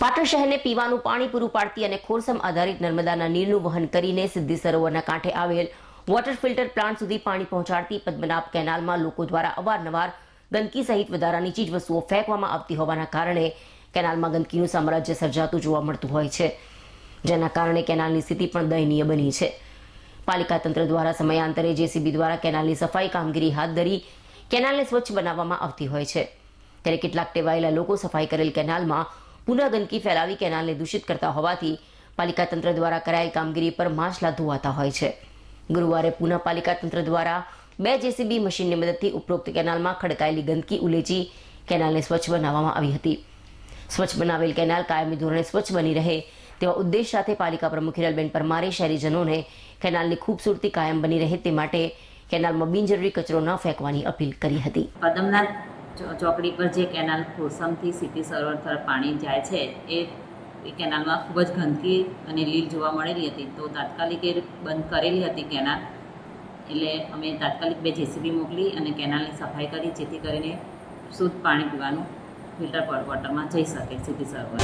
પાટણ શહેરને પીવાનું પાણી પૂરું પાડતી અને ખોરસમ આધારિત નર્મદાના નીરનું વહન કરીને સિદ્ધિ સરોવરના કાંઠે આવેલ વોટર ફિલ્ટર પ્લાન્ટ સુધી પાણી પહોંચાડતી પદ્મનાભ કેનાલમાં લોકો દ્વારા અવારનવાર ગંદકી સહિત વધારાની ચીજવસ્તુઓ ફેંકવામાં આવતી હોવાના કારણે કેનાલમાં ગંદકીનું સામ્રાજ્ય સર્જાતું જોવા મળતું હોય છે, જેના કારણે કેનાલની સ્થિતિ પણ દયનીય બની છે. પાલિકા તંત્ર દ્વારા સમયાંતરે જેસીબી દ્વારા કેનાલની સફાઈ કામગીરી હાથ ધરી કેનાલને સ્વચ્છ બનાવવામાં આવતી હોય છે. ત્યારે કેટલાક ટેવાયેલા લોકો સફાઈ કરેલ કેનાલમાં પુનઃ ગંદકી ફેલાવી કેનાલને દૂષિત કરતા હોવાથી પાલિકા તંત્ર દ્વારા કરાયેલ કામગીરી પર માછલા ધોવાતા હોય છે. ગુરુવારે પુનઃ પાલિકા તંત્ર દ્વારા બે જેસીબી મશીનની મદદથી ઉપરોક્ત કેનાલમાં ખડકાયેલી ગંદકી ઉલેચી કેનાલને સ્વચ્છ બનાવવામાં આવી હતી. સ્વચ્છ બનાવેલ કેનાલ કાયમી ધોરણે સ્વચ્છ બની રહે તેવા ઉદ્દેશ સાથે પાલિકા પ્રમુખ હિરલબેન પરમારે શહેરીજનોને કેનાલની ખૂબસૂરતી કાયમ બની રહે તે માટે કેનાલમાં બિનજરૂરી કચરો ન ફેંકવાની અપીલ કરી હતી. પદમનાથ ચોકડી પર જે કેનાલ ખોસમથી સિટી સરોવર તરફ પાણી જાય છે, એ કેનાલમાં ખૂબ જ ગંદકી અને લીલ જોવા મળેલી હતી. તો તાત્કાલિક એ બંધ કરેલી હતી કેનાલ. એટલે અમે તાત્કાલિક બે જેસીબી મોકલી અને કેનાલની સફાઈ કરી, જેથી કરીને શુદ્ધ પાણી પીવાનું ફિલ્ટર વોટરમાં જઈ શકે સિટી સરોવર